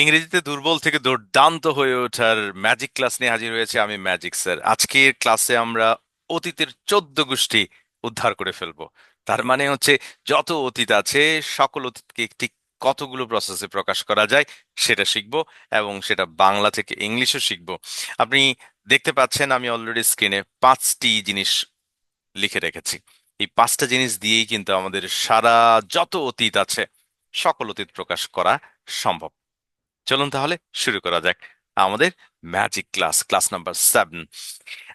ইংরেজিতে দুর্বল থেকে দুর্দান্ত হয়ে ওঠার ম্যাজিক ক্লাস নিয়ে হাজির হয়েছে আমি ম্যাজিক স্যার আজকের ক্লাসে আমরা অতীতের চোদ্দ গোষ্ঠী উদ্ধার করে ফেলব। তার মানে হচ্ছে যত অতীত আছে, সকল অতীতকে ঠিক কতগুলো প্রসেসে প্রকাশ করা যায় সেটা শিখব এবং সেটা বাংলা থেকে ইংলিশও শিখব। আপনি দেখতে পাচ্ছেন আমি অলরেডি স্ক্রিনে পাঁচটি জিনিস লিখে রেখেছি। এই পাঁচটা জিনিস দিয়েই কিন্তু আমাদের সারা যত অতীত আছে, সকল অতীত প্রকাশ করা সম্ভব। চলুন তাহলে শুরু করা যাক আমাদের magic class class number seven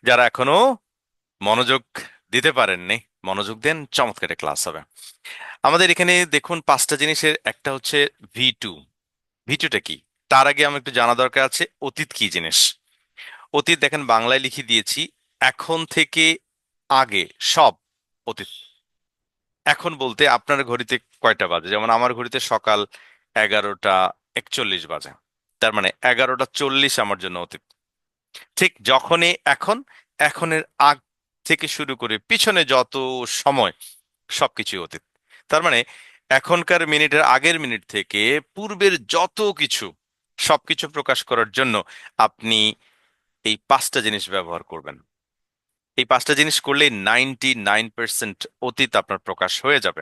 যারা এখনও মনোযোগ দিতে পারেননি, মনোযোগ দেন, চমৎকার ক্লাস হবে। আমাদের এখানে দেখুন পাঁচটা জিনিসের, একটা হচ্ছে ভি টু ভি টুটা কি? তার আগে আমার একটু জানা দরকার আছে, অতীত কি জিনিস? অতীত দেখেন বাংলায় লিখে দিয়েছি, এখন থেকে আগে সব অতীত। এখন বলতে আপনার ঘড়িতে কয়টা বাজে? যেমন আমার ঘড়িতে সকাল এগারোটা একচল্লিশ বাজে। তার মানে এগারোটা চল্লিশ আমার জন্য অতীত। ঠিক যখনই এখন, এখনের আগ থেকে শুরু করে পিছনে যত সময় সবকিছু অতীত। তার মানে এখনকার মিনিটের আগের মিনিট থেকে পূর্বের যত কিছু, সবকিছু প্রকাশ করার জন্য আপনি এই পাঁচটা জিনিস ব্যবহার করবেন। এই পাঁচটা জিনিস করলে নাইনটি নাইন পার্সেন্ট অতীত আপনার প্রকাশ হয়ে যাবে।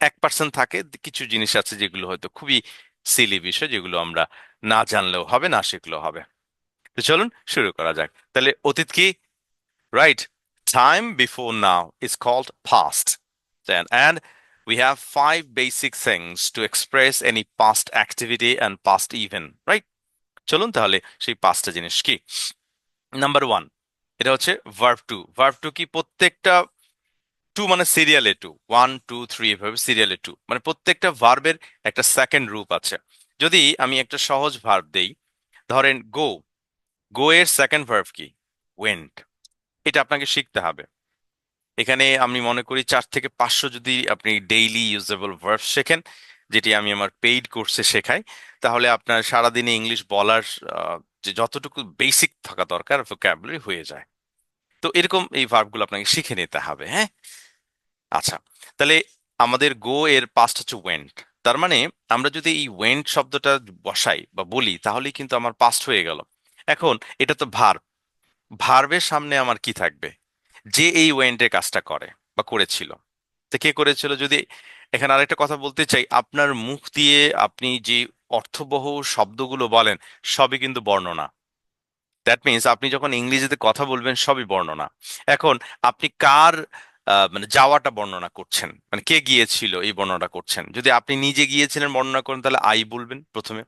এক পার্সেন্ট থাকে, কিছু জিনিস আছে যেগুলো হয়তো খুবই সিলি বিষয় যেগুলো আমরা না জানলেও হবে, না শিখলেও হবে। তো চলুন শুরু করা যাক। তাহলে অতীত কি? Right time before now is called then and we have five basic things to express any past activity and past event right? চলুন তাহলে সেই পাঁচটা জিনিস কি? নাম্বার ওয়ান এটা হচ্ছে ভার্ভ টু ভার্ভ টু কি? প্রত্যেকটা টু মানে সিরিয়ালে টু ওয়ান টু থ্রি এভাবে সিরিয়ালে টু মানে প্রত্যেকটা ভার্বের একটা সেকেন্ড রূপ আছে। যদি আমি একটা সহজ ভার্ব দেই, ধরেন গো গো এর সেকেন্ড ভার্ব কি? ওয়েন্ট এটা আপনাকে শিখতে হবে। এখানে আমি মনে করি চার থেকে পাঁচশো যদি আপনি ডেইলি ইউজেবল ভার্ব শেখেন, যেটি আমি আমার পেইড কোর্সে শেখাই, তাহলে আপনার সারাদিনে ইংলিশ বলার যে যতটুকু বেসিক থাকা দরকার ভোক্যাবুলারি হয়ে যায়। তো এরকম এই ভার্বগুলো আপনাকে শিখে নিতে হবে হ্যাঁ? আচ্ছা তাহলে আমাদের গো এর পাস্ট হচ্ছে ওয়েন্ট তার মানে আমরা যদি এই ওয়েন্ট শব্দটা বসাই বা বলি, তাহলেই কিন্তু আমার পাস্ট হয়ে গেল। এখন এটা তো ভার্ব ভার্বের সামনে আমার কি থাকবে? যে এই ওয়েন্টের কাজটা করে বা করেছিল। তো কে করেছিল? যদি এখানে আরেকটা কথা বলতে চাই, আপনার মুখ দিয়ে আপনি যে অর্থবহ শব্দগুলো বলেন, সবই কিন্তু বর্ণনা। দ্যাট মিনস আপনি যখন ইংরেজিতে কথা বলবেন, সবই বর্ণনা। এখন আপনি কার মানে যাওয়াটা বর্ণনা করছেন? মানে কে গিয়েছিল এই বর্ণনা করছেন? যদি আপনি নিজে গিয়েছিলেন বর্ণনা করেন, তাহলে আই বলবেন প্রথমে।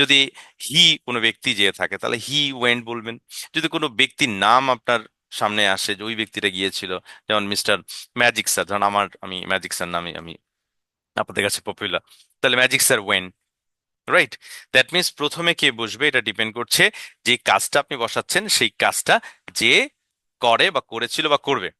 যদি হি কোনো ব্যক্তি যেয়ে থাকে, তাহলে হি ওয়েন্ট বলবেন। যদি কোনো ব্যক্তির নাম আপনার সামনে আসে যে ওই ব্যক্তিটা গিয়েছিল, যেমন মিস্টার ম্যাজিক স্যার, ধরুন আমার, আমি ম্যাজিক স্যার নামে আমি আপনাদের কাছে পপুলার তাহলে magic sir, when. Right that means প্রথমে কে বসবে? এটা ডিপেন্ড করছে যে কাজটা আপনি বসাচ্ছেন, সেই কাজটা যে করে বা করেছিল বা করবে।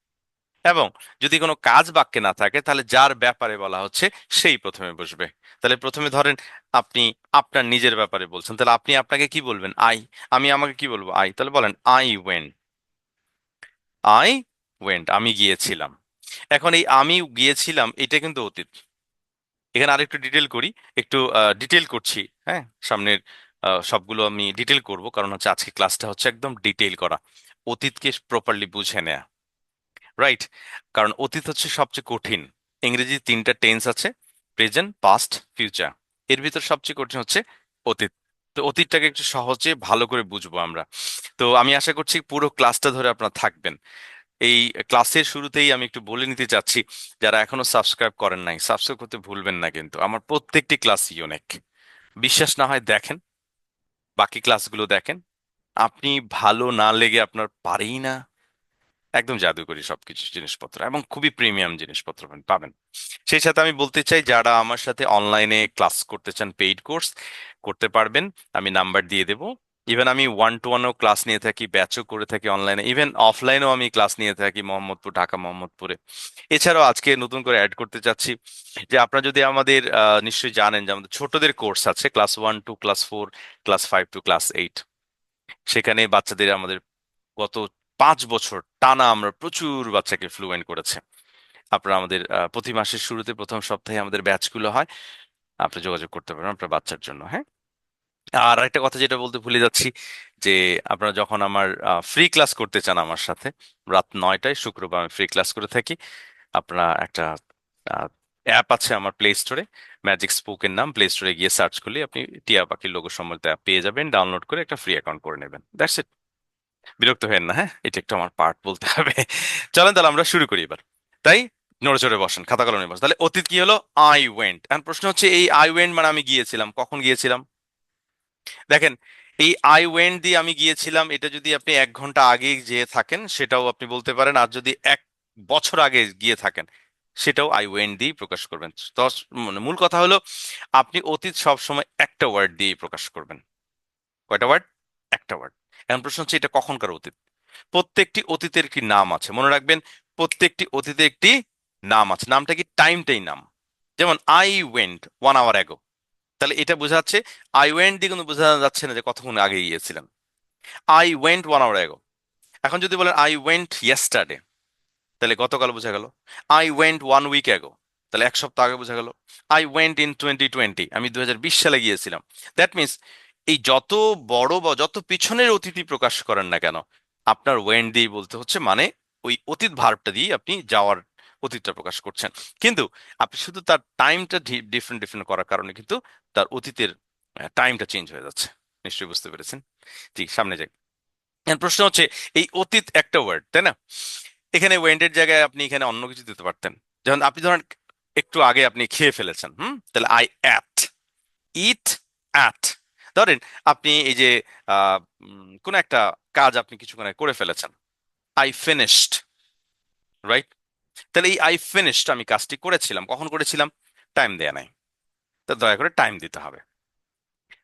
এবং যদি কোনো কাজ বাক্যে না থাকে, তাহলে যার ব্যাপারে বলা হচ্ছে, সেই প্রথমে বসবে। তাহলে প্রথমে ধরেন আপনি আপনার নিজের ব্যাপারে বলছেন। তাহলে আপনি আপনাকে কি বলবেন? আই আমি আমাকে কি বলব? আই তাহলে বলেন আই ওয়েন আই ওয়েন্ট আমি গিয়েছিলাম। এখন এই আমি গিয়েছিলাম, এটা কিন্তু অতীত। এখানে আরেকটু ডিটেল করি, একটু ডিটেল করছি হ্যাঁ? সামনের সবগুলো আমি ডিটেল করব, কারণ হচ্ছে আজকে ক্লাসটা হচ্ছে একদম ডিটেল করা, অতীতকে প্রপারলি বুঝে নেয়া রাইট কারণ অতীত হচ্ছে সবচেয়ে কঠিন ইংরেজি তিনটা টেন্স আছে প্রেজেন্ট পাস্ট ফিউচার এর ভিতর সবচেয়ে কঠিন হচ্ছে অতীত, তো অতীতটাকে একটু সহজে ভালো করে বুঝব আমরা, তো আমি আশা করছি পুরো ক্লাসটা ধরে আপনারা থাকবেন এই ক্লাসের শুরুতেই আমি একটু বলে নিতে চাচ্ছি, যারা এখনও সাবস্ক্রাইব করেন নাই, সাবস্ক্রাইব করতে ভুলবেন না কিন্তু। আমার প্রত্যেকটি ক্লাস ইউনিক। বিশ্বাস না হয় দেখেন, বাকি ক্লাসগুলো দেখেন। আপনি ভালো না লেগে আপনার পারেই না। একদম জাদুকরি সবকিছু জিনিসপত্র এবং খুবই প্রিমিয়াম জিনিসপত্র পাবেন সেই সাথে আমি বলতে চাই, যারা আমার সাথে অনলাইনে ক্লাস করতে চান পেইড কোর্স করতে পারবেন। আমি নাম্বার দিয়ে দেবো। ইভেন আমি ওয়ান টু ওয়ানও ক্লাস নিয়ে থাকি ব্যাচও করে থাকি অনলাইনে ইভেন অফলাইনেও আমি ক্লাস নিয়ে থাকি মোহাম্মদপুর, ঢাকা মোহাম্মদপুরে। এছাড়াও আজকে নতুন করে অ্যাড করতে চাচ্ছি যে আপনারা যদি আমাদের নিশ্চয়ই জানেন যে আমাদের ছোটদের কোর্স আছে class one to class four class five to class eight সেখানে বাচ্চাদের আমাদের গত পাঁচ বছর টানা আমরা প্রচুর বাচ্চাকে ফ্লুয়েন্ট করেছে। আপনারা আমাদের প্রতি মাসের শুরুতে প্রথম সপ্তাহে আমাদের ব্যাচগুলো হয়, আপনি যোগাযোগ করতে পারেন আপনার বাচ্চার জন্য হ্যাঁ? আর একটা কথা যেটা বলতে ভুলে যাচ্ছি, যে আপনারা যখন আমার ফ্রি ক্লাস করতে চান আমার সাথে, রাত নয়টায়, শুক্রবার আমি ফ্রি ক্লাস করে থাকি। আপনারা একটা অ্যাপ আছে আমার প্লে স্টোরে ম্যাজিক স্পোকের নাম প্লে স্টোরে গিয়ে সার্চ করলে আপনি টিয়া পাখির লোগো সম্বলিত অ্যাপ পেয়ে যাবেন ডাউনলোড করে একটা ফ্রি অ্যাকাউন্ট করে নেবেন। দ্যাটস ইট বিরক্ত হেন না হ্যাঁ? এটা একটু আমার পার্ট বলতে হবে। চলেন তাহলে আমরা শুরু করি এবার। তাই? নড়ে চড়ে বসেন, খাতা কলমে বসেন। তাহলে অতীত কি হলো? আই ওয়েন্ট এখন প্রশ্ন হচ্ছে, এই আই ওয়েন্ট মানে আমি গিয়েছিলাম, কখন গিয়েছিলাম? দেখেন, এই আই ওয়েন্ট দিয়ে আমি গিয়েছিলাম, এটা যদি আপনি এক ঘণ্টা আগে যেয়ে থাকেন, সেটাও আপনি বলতে পারেন। আর যদি এক বছর আগে গিয়ে থাকেন, সেটাও আই ওয়েন্ট দিয়েই প্রকাশ করবেন। মানে মূল কথা হলো, আপনি অতীত সবসময় একটা ওয়ার্ড দিয়েই প্রকাশ করবেন। কয়টা ওয়ার্ড একটা ওয়ার্ড এখন প্রশ্ন হচ্ছে, এটা কখনকার অতীত? প্রত্যেকটি অতীতের কি নাম আছে? মনে রাখবেন, প্রত্যেকটি অতীতে একটি নাম আছে। নামটা কি? টাইমটাই নাম। যেমন I went one hour ago তাহলে এটা বোঝা যাচ্ছে আই ওয়েন্ট দিয়ে কিন্তু বোঝা যাচ্ছে না যে কতক্ষণ আগে গিয়েছিলেন I went one hour ago এখন যদি বলেন আই ওয়েন্ট ইয়েস্টারডে তাহলে গতকাল বোঝা গেল। I went one week ago তাহলে এক সপ্তাহ আগে বোঝা গেল। I went in twenty twenty আমি দু হাজার বিশ সালে গিয়েছিলাম। দ্যাট মিনস এই যত বড় বা যত পিছনের অতিথি প্রকাশ করেন না কেন, আপনার ওয়েন্ট দিয়ে বলতে হচ্ছে মানে ওই অতীত ভার্বটা দিয়ে আপনি যাওয়ার অতীতটা প্রকাশ করছেন। কিন্তু আপনি শুধু তার টাইমটা ডিফারেন্ট ডিফারেন্ট করার কারণে কিন্তু তার অতীতের টাইমটা চেঞ্জ হয়ে যাচ্ছে। নিশ্চয়ই বুঝতে পেরেছেন? জি, সামনে যাই। প্রশ্ন হচ্ছে, এই অতীত একটা ওয়ার্ড তাই না? এখানে ওয়েন্টের জায়গায় আপনি এখানে অন্য কিছু দিতে পারতেন। যেমন আপনি ধরেন, একটু আগে আপনি খেয়ে ফেলেছেন, হুম? তাহলে আই অ্যাট ইট অ্যাট ধরেন আপনি এই যে কোন একটা কাজ আপনি কিছুক্ষণ করে ফেলেছেন। আই ফিনিশড রাইট তাহলে এই আই ফিনিশড আমি কাজটি করেছিলাম। কখন করেছিলাম? টাইম দেয়া নাই। তা দয়া করে টাইম দিতে হবে।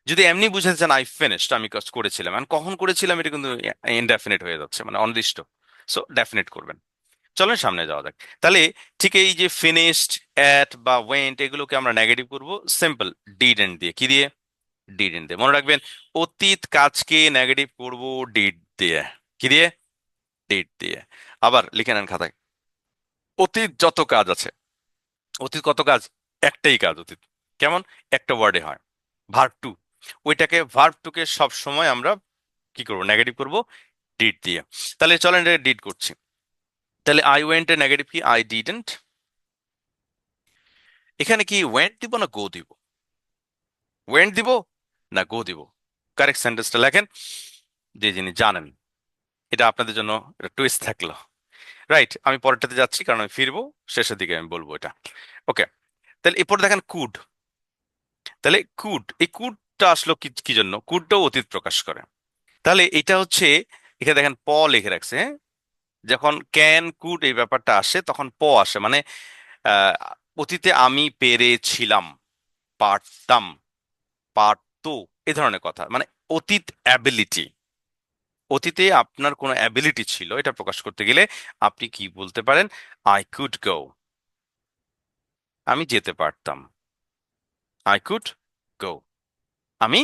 যদি এমনি বুঝেছেন আই ফিনিশড আমি কাজ করেছিলাম। আর কখন করেছিলাম এটা কিন্তু ইনডেফিনিট হয়ে যাচ্ছে মানে অনির্দিষ্ট। সো ডেফিনেট করবেন। চলেন সামনে যাওয়া যাক। তাহলে ঠিক এই যে ফিনিশড অ্যাট বা ওয়েন্ট এগুলোকে আমরা নেগেটিভ করব। সিম্পল ডিড এন্ড দিয়ে। কি দিয়ে? ডিড এন্ড দিয়ে। মনে রাখবেন, অতীত কাজকে নেগেটিভ করব ডিড দিয়ে। কি দিয়ে? ডিড দিয়ে। আবার লিখে নেন খাতায়। অতীত যত কাজ আছে, অতীত কত কাজ? একটাই কাজ অতীত। কেমন? একটা ওয়ার্ডে হয়। ভার্ব টু ওইটাকে ভার্ব টুকে সব সময় আমরা কি করব? নেগেটিভ করব ডিড দিয়ে। তাহলে চলেন এটা ডিড করছি। তাহলে আই ওয়েন্ট এর নেগেটিভ কি? আই ডিডেন্ট এখানে কি ওয়েন্ট দিব না গো দিব? ওয়েন্ট দিব না গো দিব? কারেক্ট সেন্টেন্সটা লেখেন। যে যিনি জানেন। এটা আপনাদের জন্য টুইস্ট থাকল। রাইট আমি পরেরটাতে যাচ্ছি কারণ আমি ফিরবো, শেষের দিকে আমি বলব এটা। ওকে তাহলে এরপর দেখেন কুড তাহলে কুড এই কুডটা আসলো কি জন্য? কুডটাও অতীত প্রকাশ করে। তাহলে এটা হচ্ছে, এখানে দেখেন প লিখে রাখছে হ্যাঁ? যখন ক্যান কুড এই ব্যাপারটা আসে, তখন প আসে মানে অতীতে আমি পেরেছিলাম, পারতাম, পারতো, এ ধরনের কথা। মানে অতীত অ্যাবিলিটি অতীতে আপনার কোনো অ্যাবিলিটি ছিল এটা প্রকাশ করতে গেলে আপনি কি বলতে পারেন? আই কুড গো আমি যেতে পারতাম। আই কুড গো আমি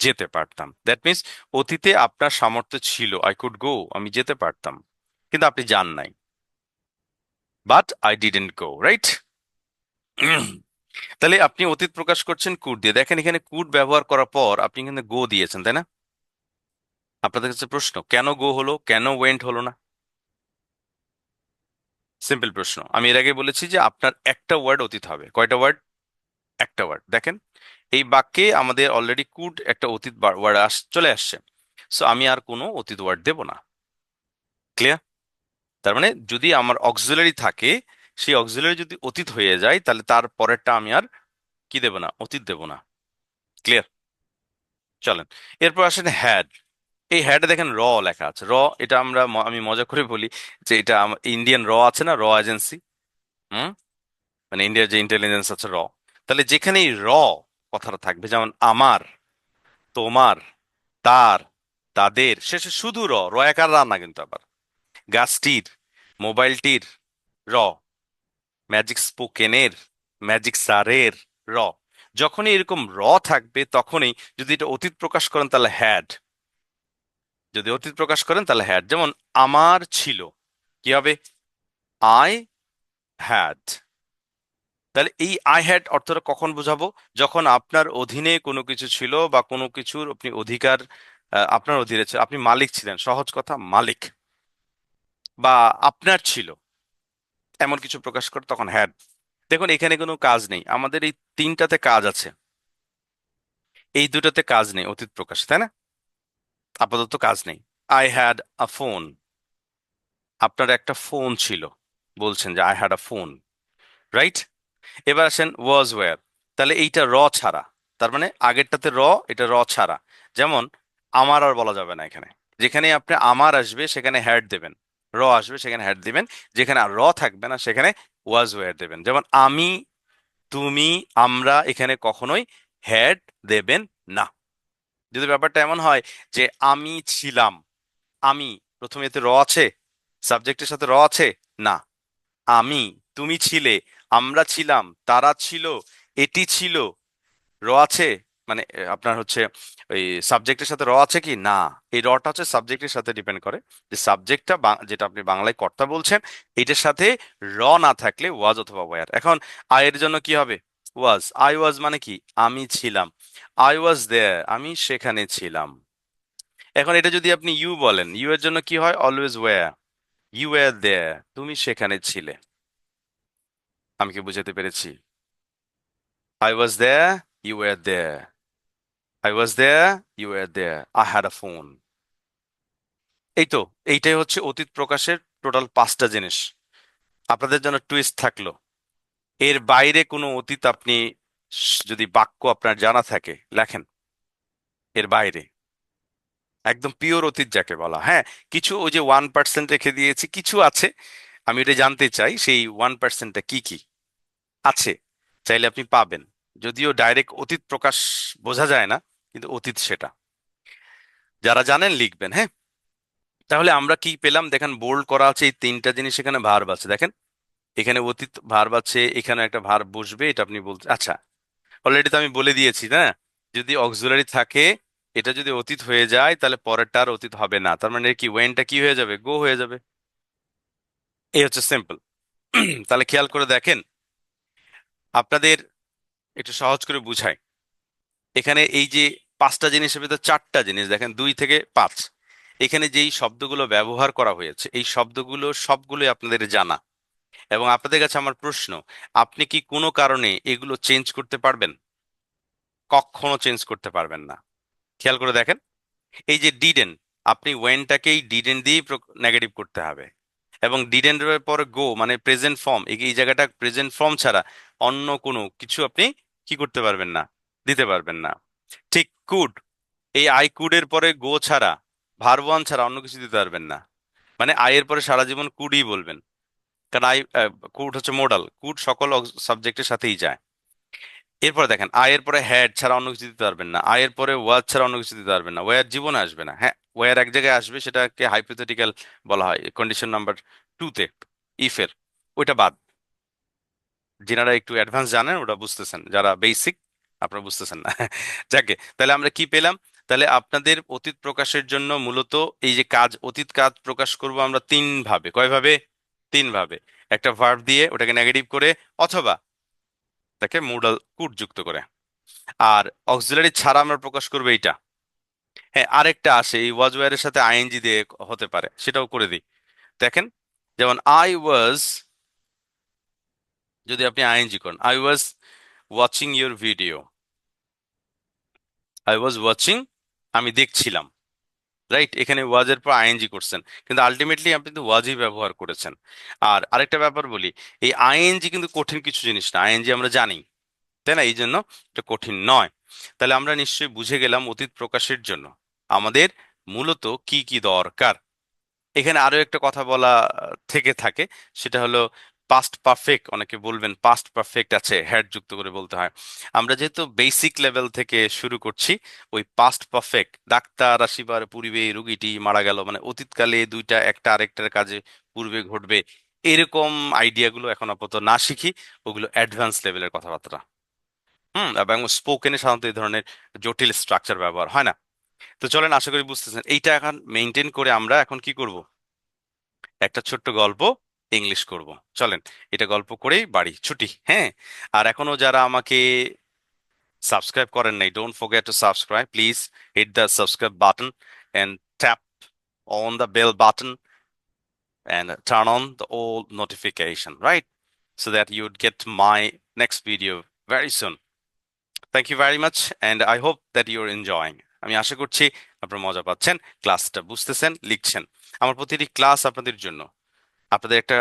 যেতে পারতাম। দ্যাট মিনস অতীতে আপনার সামর্থ্য ছিল। আই কুড গো আমি যেতে পারতাম। কিন্তু আপনি যান নাই। But I didn't go right তাহলে আপনি অতীত প্রকাশ করছেন কুট দিয়ে। দেখেন এখানে কুড ব্যবহার করার পর আপনি এখানে গো দিয়েছেন, তাই না? আপনাদের কাছে প্রশ্ন, কেন গো হলো, কেন ওয়েন্ট হলো না? সিম্পল প্রশ্ন। আমি এর আগে বলেছি যে আপনার একটা ওয়ার্ড অতীত হবে। কয়টা ওয়ার্ড একটা ওয়ার্ড দেখেন, এই বাক্যে আমাদের অলরেডি কুড একটা অতীত ওয়ার্ড আস, চলে আসছে। সো আমি আর কোনো অতীত ওয়ার্ড দেব না। ক্লিয়ার তার মানে যদি আমার অক্সিলারি থাকে, সেই অক্সিলারি যদি অতীত হয়ে যায়, তাহলে তার পরেরটা আমি আর কি দেব না? অতীত দেব না। ক্লিয়ার চলেন। এরপর আসেন হ্যাড এই হ্যাডে দেখেন র লেখা আছে। র এটা আমরা আমি মজা করে বলি যে এটা ইন্ডিয়ান র আছে না? র এজেন্সি হুম? মানে ইন্ডিয়ার যে ইন্টেলিজেন্স আছে র তাহলে যেখানে এই র কথাটা থাকবে, যেমন আমার, তোমার, তার, তাদের শেষে শুধু র র একার রা না কিন্তু আবার। গাছটির, মোবাইলটির র ম্যাজিক স্পোকেনের ম্যাজিক সারের র যখনই এরকম র থাকবে, তখনই যদি এটা অতীত প্রকাশ করেন, তাহলে হ্যাড যদি অতীত প্রকাশ করেন, তাহলে হ্যাড যেমন, আমার ছিল। কি হবে? আই হ্যাড তাহলে এই আই হ্যাড অর্থটা কখন বোঝাবো? যখন আপনার অধীনে কোনো কিছু ছিল বা কোনো কিছুর আপনি অধিকার আপনার অধীনে ছিল। আপনি মালিক ছিলেন, সহজ কথা, মালিক। বা আপনার ছিল। এমন কিছু প্রকাশ করে তখন হ্যাড দেখুন, এখানে কোনো কাজ নেই। আমাদের এই তিনটাতে কাজ আছে। এই দুটাতে কাজ নেই অতীত প্রকাশ, তাই না? আপাতত কাজ নেই। আই হ্যাড আ ফোন আপনার একটা ফোন ছিল। বলছেন যে I had a phone right এবার আসেন ওয়াজ ওয়্যার তাহলে এইটা র ছাড়া। তার মানে আগেরটাতে র, এটা র ছাড়া। যেমন, আমার আর বলা যাবে না এখানে। যেখানে আপনি আমার আসবে, সেখানে হ্যাড দেবেন। র আসবে, সেখানে হ্যাড দেবেন। যেখানে আর র থাকবে না, সেখানে ওয়াজ ওয়্যার দেবেন। যেমন, আমি, তুমি, আমরা এখানে কখনোই হ্যাড দেবেন না। যদি ব্যাপারটা এমন হয় যে আমি ছিলাম, আমি প্রথমে এতে র আছে? সাবজেক্টের সাথে র আছে? না। আমি, তুমি ছিলে, আমরা ছিলাম, তারা ছিল, এটি ছিল। র আছে? মানে আপনার হচ্ছে, ওই সাবজেক্টের সাথে র আছে কি? না। এই রটা হচ্ছে সাবজেক্টের সাথে ডিপেন্ড করে যে সাবজেক্টটা যেটা আপনি বাংলায় কর্তা বলছেন, এটার সাথে র না থাকলে ওয়াজ অথবা ওয়ার এখন আয়ের জন্য কি হবে? ওয়াজ আই ওয়াজ মানে কি? আমি ছিলাম। আই ওয়াজ দেয়ার আমি সেখানে ছিলাম। এখন এটা যদি আপনি ইউ বলেন ইউ এর জন্য কি হয়? Always were you were there তুমি সেখানে ছিলে। আমি কি বুঝাতে পেরেছি? I was there, you were there. I was there, you were there. I had a phone এই তো এইটাই হচ্ছে অতীত প্রকাশের টোটাল পাঁচটা জিনিস। আপনাদের জন্য টুইস্ট থাকল। এর বাইরে কোনো অতীত আপনি যদি বাক্য আপনার জানা থাকে, লেখেন। এর বাইরে। একদম পিওর অতীত যাকে বলা। হ্যাঁ কিছু ওই যে ওয়ান পার্সেন্ট রেখে দিয়েছি, কিছু আছে। আমি এটা জানতে চাই, সেই ওয়ান পার্সেন্টটা কি কি? আছে, চাইলে আপনি পাবেন। যদিও ডাইরেক্ট অতীত প্রকাশ বোঝা যায় না, কিন্তু অতীত সেটা। যারা জানেন লিখবেন হ্যাঁ? তাহলে আমরা কি পেলাম? দেখেন বোল্ড করা আছে, এই তিনটা জিনিস এখানে ভার্ব আছে। দেখেন, এখানে অতীত ভার্ব আছে, এখানে একটা ভার্ব বসবে, এটা আপনি বলতে আচ্ছা অলরেডি তো আমি বলে দিয়েছি, না? যদি অক্সিলারি থাকে, এটা যদি অতীত হয়ে যায়, তাহলে পরেরটা আর অতীত হবে না। তার মানে কি? ওয়েনটা কি হয়ে যাবে? গো হয়ে যাবে। এই হচ্ছে সিম্পল তাহলে খেয়াল করে দেখেন। আপনাদের একটু সহজ করে বুঝাই। এখানে এই যে পাঁচটা জিনিসের তো চারটা জিনিস, দেখেন, দুই থেকে পাঁচ। এখানে যেই শব্দগুলো ব্যবহার করা হয়েছে, এই শব্দগুলো সবগুলোই আপনাদের জানা। এবং আপনাদের কাছে আমার প্রশ্ন, আপনি কি কোনো কারণে এগুলো চেঞ্জ করতে পারবেন? কখনো চেঞ্জ করতে পারবেন না। খেয়াল করে দেখেন, এই যে ডিডেন আপনি ওয়েনটাকেই ডিডেন দিয়েই নেগেটিভ করতে হবে। এবং ডিডেন এর পরে গো মানে প্রেজেন্ট ফর্ম এই জায়গাটা প্রেজেন্ট ফর্ম ছাড়া অন্য কোনো কিছু আপনি কি করতে পারবেন না, দিতে পারবেন না। ঠিক কুড এই আই কুডের পরে গো ছাড়া ভার ওয়ান ছাড়া অন্য কিছু দিতে পারবেন না। মানে আয়ের পরে সারা জীবন কুডই বলবেন। কারণ আই কুড হচ্ছে মোডাল কুড সকল সাবজেক্টের সাথেই যায়। এরপরে দেখেন আয়ের পরে হ্যাড ছাড়া অন্য কিছু দিতে পারবেন না আয়ের পরে ওয়াজ ছাড়া অন্য কিছু দিতে পারবেন না ওয়ার জীবনে আসবে না হ্যাঁ ওয়ার এক জায়গায় আসবে সেটাকে হাইপোথেটিক্যাল বলা হয় কন্ডিশন নাম্বার টুতে ইফের ওইটা বাদ। যেনারা একটু অ্যাডভান্স জানেন ওটা বুঝতেছেন, যারা বেসিক আপনারা বুঝতেছেন না। যাকে, তাহলে আমরা কি পেলাম? তাহলে আপনাদের অতীত প্রকাশের জন্য মূলত এই যে কাজ, অতীত কাজ প্রকাশ করব আমরা তিন ভাবে। কয় ভাবে তিন ভাবে একটা ভার্ব দিয়ে ওটাকে নেগেটিভ করে অথবা তাকে মোডাল কুট যুক্ত করে। আর অক্সিলারি ছাড়া আমরা প্রকাশ করব এইটা। হ্যাঁ আরেকটা আসে, এই ওয়াজ ওয়ারের সাথে আইএনজি দিয়ে হতে পারে, সেটাও করে দিই। দেখেন, যেমন আই ওয়াজ যদি আপনি আইএনজি করেন I was watching your video I was watching আমি দেখছিলাম। রাইট এখানে ওয়াজের পর আইএনজি করছেন। কিন্তু আলটিমেটলি আপনি কিন্তু ওয়াজই ব্যবহার করেছেন। আর আরেকটা ব্যাপার বলি, এই আইএনজি কিন্তু কঠিন কিছু জিনিস না। আইএনজি আমরা জানি, তাই না? এই জন্য এটা কঠিন নয়। তাহলে আমরা নিশ্চয়ই বুঝে গেলাম অতীত প্রকাশের জন্য। আমাদের মূলত কি কি দরকার? এখানে আরও একটা কথা বলা থেকে থাকে, সেটা হলো পাস্ট পারফেক্ট অনেকে বলবেন পাস্ট পারফেক্ট আছে হ্যাড যুক্ত করে বলতে হয়। আমরা যেহেতু বেসিক লেভেল থেকে শুরু করছি, ওই পাস্ট পারফেক্ট ডাক্তার আসিবার পূর্বে, রুগীটি মারা গেল মানে অতীতকালে দুইটা, একটা আরেকটার কাজে পূর্বে ঘটবে, এরকম আইডিয়াগুলো এখন আপাতত না শিখি, ওগুলো অ্যাডভান্স লেভেলের কথাবার্তা। হুম, এবং স্পোকেনে সাধারণত এই ধরনের জটিল স্ট্রাকচার ব্যবহার হয় না। তো চলেন, আশা করি বুঝতেছেন, এইটা এখন মেনটেন করে আমরা এখন কি করব? একটা ছোট্ট গল্প ইংলিশ করব। চলেন, এটা গল্প করেই বাড়ি, ছুটি হ্যাঁ? আর এখনও যারা আমাকে সাবস্ক্রাইব করেন নাই don't forget to subscribe please hit the subscribe button and tap on the bell button and turn on the all notification right that you would get my next video very soon. Thank you very much and i hope that you're enjoying. আমি আশা করছি আপনারা মজা পাচ্ছেন ক্লাসটা বুঝতেছেন, লিখছেন। আমার প্রতিটি ক্লাস আপনাদের জন্য। আপনাদের একটা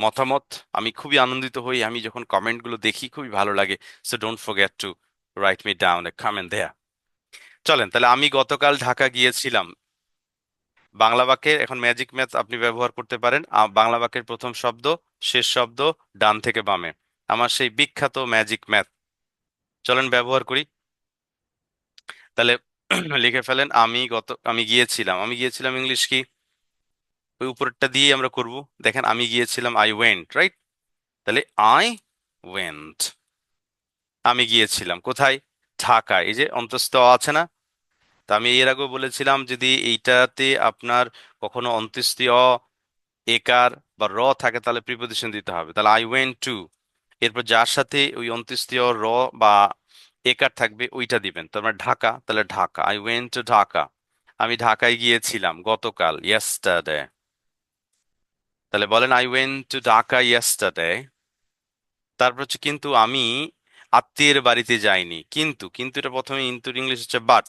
মতামত। আমি খুবই আনন্দিত হই। আমি যখন কমেন্টগুলো দেখি, খুবই ভালো লাগে। So don't forget to write me down a comment দেয়া চলেন, তাহলে আমি গতকাল ঢাকা গিয়েছিলাম। বাংলা বাক্যের, এখন ম্যাজিক ম্যাথ আপনি ব্যবহার করতে পারেন। বাংলা বাক্যের প্রথম শব্দ, শেষ শব্দ, ডান থেকে বামে। আমার সেই বিখ্যাত ম্যাজিক ম্যাথ চলেন, ব্যবহার করি। তাহলে লিখে ফেলেন, আমি গত, আমি গিয়েছিলাম। আমি গিয়েছিলাম ইংলিশ কি? ওই উপরেরটা দিয়ে আমরা করব। দেখেন আমি গিয়েছিলাম আই ওয়েন্ট রাইট তাহলে আই ওয়েন্ট আমি গিয়েছিলাম, কোথায়? ঢাকায়। এই যে অন্তস্থ আছে না? তা আমি এর আগেও বলেছিলাম, যদি এইটাতে আপনার কখনো অন্ত্যেষ্টি অ, একার বা র থাকে, তাহলে প্রিপোজিশন দিতে হবে। তাহলে আই ওয়েন্ট টু এরপর যার সাথে ওই অন্ত্যেষ্টিয় র বা একার থাকবে, ওইটা দিবেন। তার মানে ঢাকা, তাহলে Dhaka. I went to Dhaka. আমি ঢাকায় গিয়েছিলাম গতকাল ইয়েস্টারডে তাহলে বলেন I went to Dhaka yesterday তারপর হচ্ছে কিন্তু আমি আত্মীয়ের বাড়িতে যাইনি। কিন্তু কিন্তু এটা প্রথমে ইন্টুর ইংলিশ হচ্ছে বাট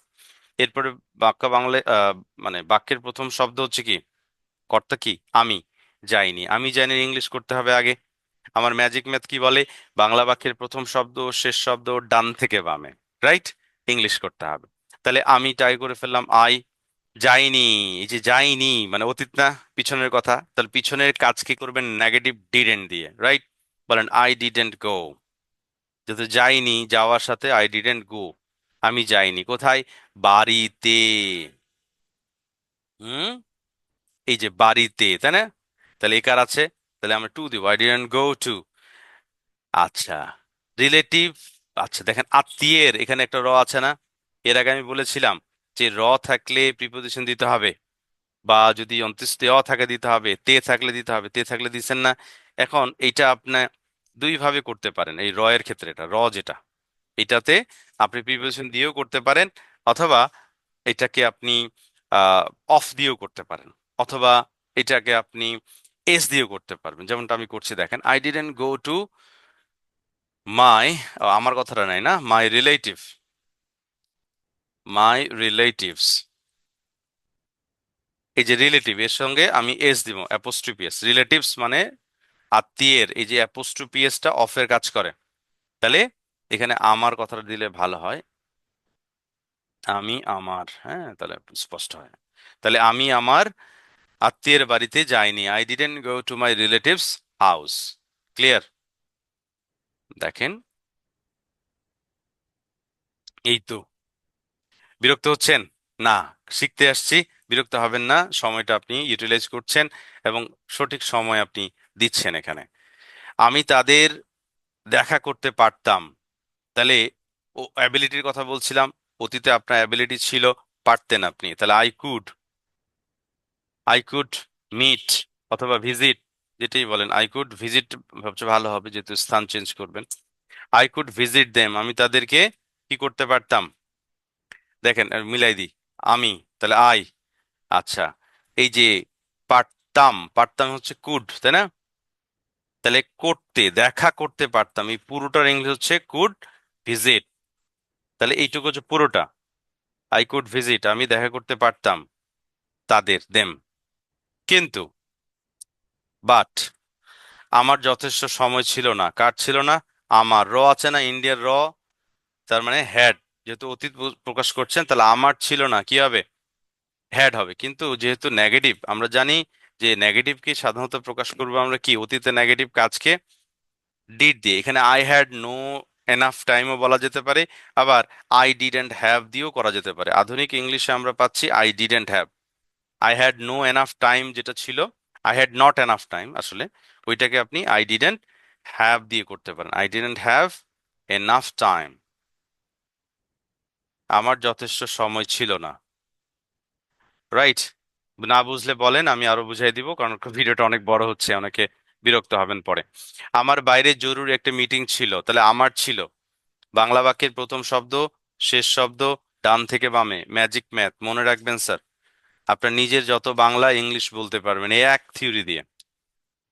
এরপরে বাক্য আহ, মানে বাক্যের প্রথম শব্দ হচ্ছে কি? কর্তা কি? আমি যাইনি। আমি যাইনি ইংলিশ করতে হবে আগে। আমার ম্যাজিক ম্যাথ কি বলে? বাংলা বাক্যের প্রথম শব্দ শেষ শব্দ ডান থেকে বামে রাইট ইংলিশ করতে হবে। তাহলে আমি ট্রাই করে ফেললাম আই যাইনি এই যে যাইনি মানে অতীত না, পিছনের কথা, তাহলে পিছনের কাজ কি করবেন? নেগেটিভ ডিডেন্ট দিয়ে রাইট বলেন আই ডিডেন্ট গো যেহেতু যাইনি যাওয়ার সাথে আই ডিডেন্ট গো আমি যাইনি, কোথায়? বাড়িতে। হুম? এই যে বাড়িতে, তাই না? তাহলে এ কার আছে? তাহলে আমরা টু দিব আই ডিডেন্ট গো টু আচ্ছা রিলেটিভ আচ্ছা দেখেন আত্মীয়ের, এখানে একটা র আছে না? এর আগে আমি বলেছিলাম যে র থাকলে প্রিপোজিশন দিতে হবে বা যদি অন্ত্যেষ্টি অ থাকে দিতে হবে, তে থাকলে দিতে হবে, তে থাকলে দিচ্ছেন না, এখন এইটা আপনি দুই ভাবে করতে পারেন, এই র এর ক্ষেত্রে এটা, র যেটা, এটাতে আপনি প্রিপোজিশন দিয়েও করতে পারেন অথবা এটাকে আপনি অফ দিয়েও করতে পারেন অথবা এটাকে আপনি এস দিয়েও করতে পারবেন, যেমনটা আমি করছি দেখেন I didn't go to my আমার কথাটা নাই না মাই রিলেটিভ মাই রিলেটিভস এই যে রিলেটিভ এর সঙ্গে আমি এস দিব অ্যাপোস্ট্রোপি এস রিলেটিভস মানে আত্মীয়ের, এই যে অ্যাপোস্ট্রোপি এসটা অফের কাজ করে। তাহলে এখানে আমার কথাটা দিলে ভালো হয়। আমি আমার হ্যাঁ তাহলে স্পষ্ট হয়। তাহলে আমি আমার আত্মীয়ের বাড়িতে যাইনি। I didn't go to my relatives house clear দেখেন। এই তো। বিরক্ত হচ্ছেন? না, শিখতে আসছি। বিরক্ত হবেন না, সময়টা আপনি ইউটিলাইজ করছেন এবং সঠিক সময় আপনি দিচ্ছেন এখানে। আমি তাদের দেখা করতে পারতাম। তাহলে ও অ্যাবিলিটির কথা বলছিলাম, অতীতে আপনার অ্যাবিলিটি ছিল পারতেন আপনি। তাহলে I could I could meet অথবা ভিজিট যেটাই বলেন আই কুড ভিজিট সবচেয়ে ভালো হবে, যেহেতু স্থান চেঞ্জ করবেন। আই কুড ভিজিট দেম আমি তাদেরকে কি করতে পারতাম? দেখেন মিলাই দিই। আমি, তাহলে আই আচ্ছা এই যে পারতাম পারতাম হচ্ছে কুড তাই না? তাহলে করতে, দেখা করতে পারতাম, এই পুরোটার ইংলিশ হচ্ছে কুড ভিজিট তাহলে এইটুকু হচ্ছে পুরোটা। আই কুড ভিজিট আমি দেখা করতে পারতাম তাদের দেম কিন্তু বাট আমার যথেষ্ট সময় ছিল না। কার ছিল না? আমার র আছে না ইন্ডিয়ার র। তার মানে হ্যাড যেহেতু অতীত প্রকাশ করছেন, তাহলে আমার ছিল না, কি হবে? হ্যাড হবে। কিন্তু যেহেতু নেগেটিভ আমরা জানি যে নেগেটিভকে সাধারণত প্রকাশ করব আমরা কি? অতীতে নেগেটিভ কাজকে ডিড দিয়ে। এখানে আই হ্যাড নো এনাফ টাইমও বলা যেতে পারে, আবার আই ডিডেন্ট হ্যাভ দিয়েও করা যেতে পারে। আধুনিক ইংলিশে আমরা পাচ্ছি I didn't have I had no enough time যেটা ছিল I had not enough time আসলে, ওইটাকে আপনি আই ডিডেন্ট হ্যাভ দিয়ে করতে পারেন। I didn't have enough time আমার যথেষ্ট সময় ছিল না। রাইট না বুঝলে বলেন, আমি আরও বুঝাই দিব, কারণ ভিডিওটা অনেক বড় হচ্ছে, অনেকে বিরক্ত হবেন পরে। আমার বাইরে জরুরি একটা মিটিং ছিল, তাহলে আমার ছিল। বাংলা বাক্যের প্রথম শব্দ, শেষ শব্দ, ডান থেকে বামে ম্যাজিক ম্যাথ মনে রাখবেন স্যার। আপনার নিজের যত বাংলা, ইংলিশ বলতে পারবেন এই এক থিওরি দিয়ে।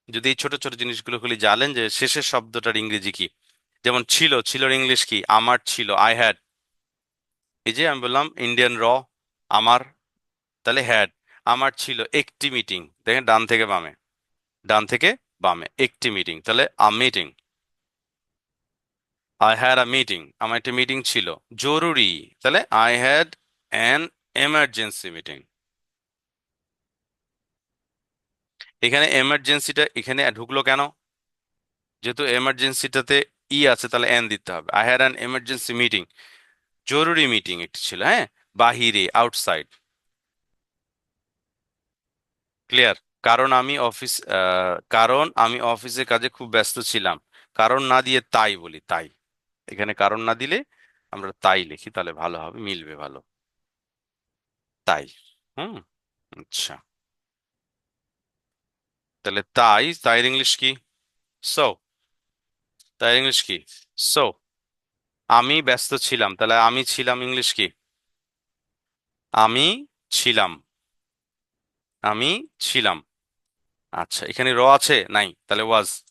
যদি এই ছোট ছোট জিনিসগুলো খুলি জানেন যে শেষের শব্দটার ইংরেজি কি? যেমন ছিল ছিল ইংলিশ কি? আমার ছিল আই হ্যাড এই যে আমি বললাম ইন্ডিয়ান র আমার তাহলে হ্যাড আমার ছিল একটি মিটিং দেখেন ডান থেকে বামে, ডান থেকে বামে, একটি মিটিং তাহলে a meeting I had a meeting আমার একটা মিটিং ছিল, জরুরি, তাহলে I had an emergency meeting এখানে এমার্জেন্সিটা এখানে ঢুকলো কেন? যেহেতু এমার্জেন্সিটাতে ই আছে, তাহলে এন দিতে হবে I had an emergency meeting জরুরি মিটিং একটি ছিল হ্যাঁ? বাহিরে আউটসাইড ক্লিয়ার কারণ আমি অফিস কারণ আমি অফিসের কাজে খুব ব্যস্ত ছিলাম। কারণ না দিয়ে তাই বলি, তাই। এখানে কারণ না দিলে আমরা তাই লিখি, তাহলে ভালো হবে, মিলবে ভালো। তাই, হুম? আচ্ছা। তাহলে তাই, তাইর ইংলিশ কি? সো তাইর ইংলিশ কি? সো আমি ব্যস্ত ছিলাম, তাহলে আমি ছিলাম ইংলিশ কি? আমি ছিলাম। আমি ছিলাম। আচ্ছা এখানে র আছে? নাই, তাহলে ওয়াজ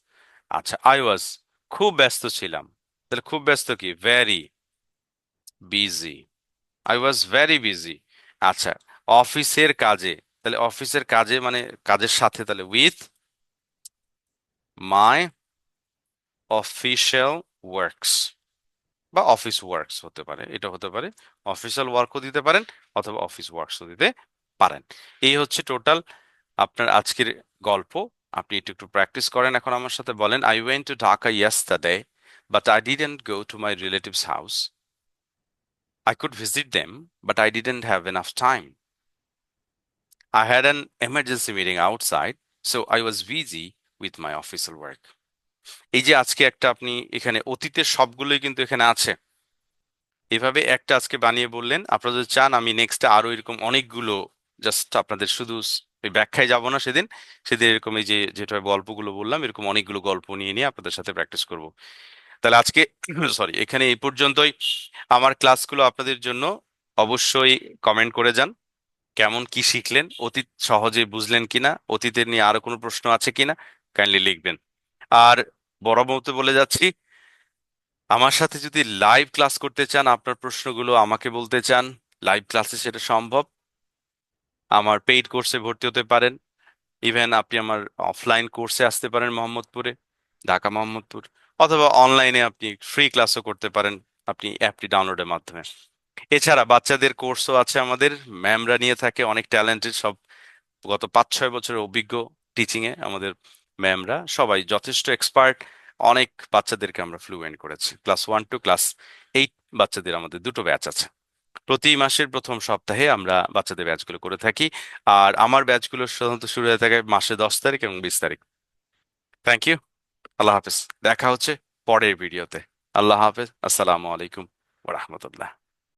আচ্ছা আই ওয়াজ খুব ব্যস্ত ছিলাম। তাহলে খুব ব্যস্ত কি? Very busy I was very busy আচ্ছা অফিসের কাজে। তাহলে অফিসের কাজে মানে কাজের সাথে, তাহলে উইথ মাই অফিসিয়াল ওয়ার্কস বা অফিস ওয়ার্কস হতে পারে। এটা হতে পারে অফিসিয়াল ওয়ার্কও দিতে পারেন অথবা অফিস ওয়ার্কসও দিতে পারেন। এই হচ্ছে টোটাল আপনার আজকের গল্প। আপনি একটু একটু প্র্যাকটিস করেন। এখন আমার সাথে বলেন I went to Dhaka yesterday but I didn't go to my relatives house I could visit them, but I didn't have enough time. I had an emergency meeting outside, so I was busy with my official work. এই যে আজকে একটা আপনি এখানে অতীতের সবগুলোই কিন্তু এখানে আছে। এভাবে একটা আজকে বানিয়ে বললেন, আপনারা যদি চান আমি নেক্সট আরও এরকম অনেকগুলো জাস্ট আপনাদের শুধু ব্যাখ্যায় যাব না সেদিন সেদিন এরকম এই যে, যেটা গল্পগুলো বললাম, এরকম অনেকগুলো গল্প নিয়ে নিয়ে আপনাদের সাথে প্র্যাকটিস করব। তাহলে আজকে সরি এখানে এই পর্যন্তই। আমার ক্লাসগুলো আপনাদের জন্য অবশ্যই কমেন্ট করে যান, কেমন কি শিখলেন, অতীত সহজে বুঝলেন কিনা, অতীতের নিয়ে আরও কোনো প্রশ্ন আছে কিনা কাইন্ডলি লিখবেন। আর বড় মতো বলে যাচ্ছি, আমার সাথে যদি লাইভ ক্লাস করতে চান, আপনার প্রশ্নগুলো আমাকে বলতে চান লাইভ ক্লাসে সেটা সম্ভব। আমার পেইড কোর্সে ভর্তি হতে পারেন। ইভেন আপনি আমার অফলাইন কোর্সে আসতে পারেন মোহাম্মদপুরে, ঢাকা মোহাম্মদপুর, অথবা অনলাইনে আপনি ফ্রি ক্লাসও করতে পারেন আপনি অ্যাপটি ডাউনলোডের মাধ্যমে। এছাড়া বাচ্চাদের কোর্সও আছে আমাদের ম্যামরা নিয়ে থাকে, অনেক ট্যালেন্টেড সব গত পাঁচ ছয় বছরের অভিজ্ঞ টিচিংয়ে আমাদের ম্যামরা সবাই যথেষ্ট এক্সপার্ট অনেক বাচ্চাদেরকে আমরা ফ্লুয়েন্ট করেছি। Class one to class eight বাচ্চাদের আমাদের দুটো ব্যাচ আছে। প্রতি মাসের প্রথম সপ্তাহে আমরা বাচ্চাদের ব্যাচগুলো করে থাকি। আর আমার ব্যাচগুলো সাধারণত শুরু হয়ে থাকে মাসে দশ তারিখ এবং বিশ তারিখ। থ্যাংক ইউ আল্লাহ হাফেজ। দেখা হচ্ছে পরের ভিডিওতে আল্লাহ হাফেজ। আসসালামু আলাইকুম ওরহমতুল্লাহ